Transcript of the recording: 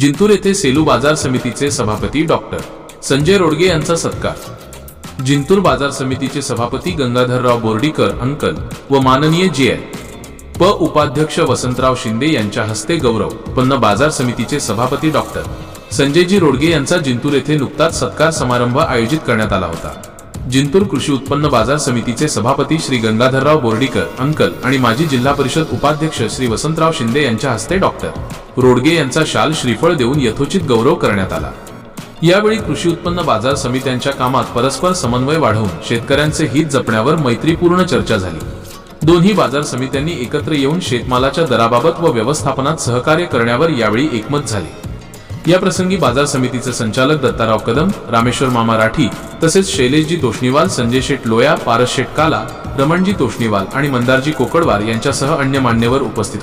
जिंतूर येथे सेलू बाजार समितीचे सभापती डॉक्टर संजय रोडगे यांचा सत्कार. जिंतूर बाजार समितीचे सभापती गंगाधरराव बोर्डीकर अंकल व माननीय जे आय प. उपाध्यक्ष वसंतराव शिंदे यांच्या हस्ते गौरव उत्पन्न बाजार समितीचे सभापती डॉक्टर संजयजी रोडगे यांचा जिंतूर येथे नुकताच सत्कार समारंभ आयोजित करण्यात आला होता. जिंतूर कृषी उत्पन्न बाजार समितीचे सभापती श्री गंगाधरराव बोर्डीकर अंकल आणि माजी जिल्हा परिषद उपाध्यक्ष श्री वसंतराव शिंदे यांच्या हस्ते डॉक्टर रोडगे यांचा शाल श्रीफळ देऊन यथोचित गौरव करण्यात आला. यावेळी कृषी उत्पन्न बाजार समित्यांच्या कामात परस्पर समन्वय वाढवून शेतकऱ्यांचे हित जपण्यावर मैत्रीपूर्ण चर्चा झाली. दोन्ही बाजार समित्यांनी एकत्र येऊन शेतमालाच्या दराबाबत व व्यवस्थापनात सहकार्य करण्यावर यावेळी एकमत झाले. या प्रसंगी बाजार समितीचे संचालक दत्ताराव कदम रामेश्वर मामा राठी तसेच शैलेशजी तोष्णीवाल संजय शेठ लोया पारस शेठ काला रमणजी तोष्णीवाल आणि मंदारजी कोकडवार यांच्यासह अन्य मान्यवर उपस्थित होते.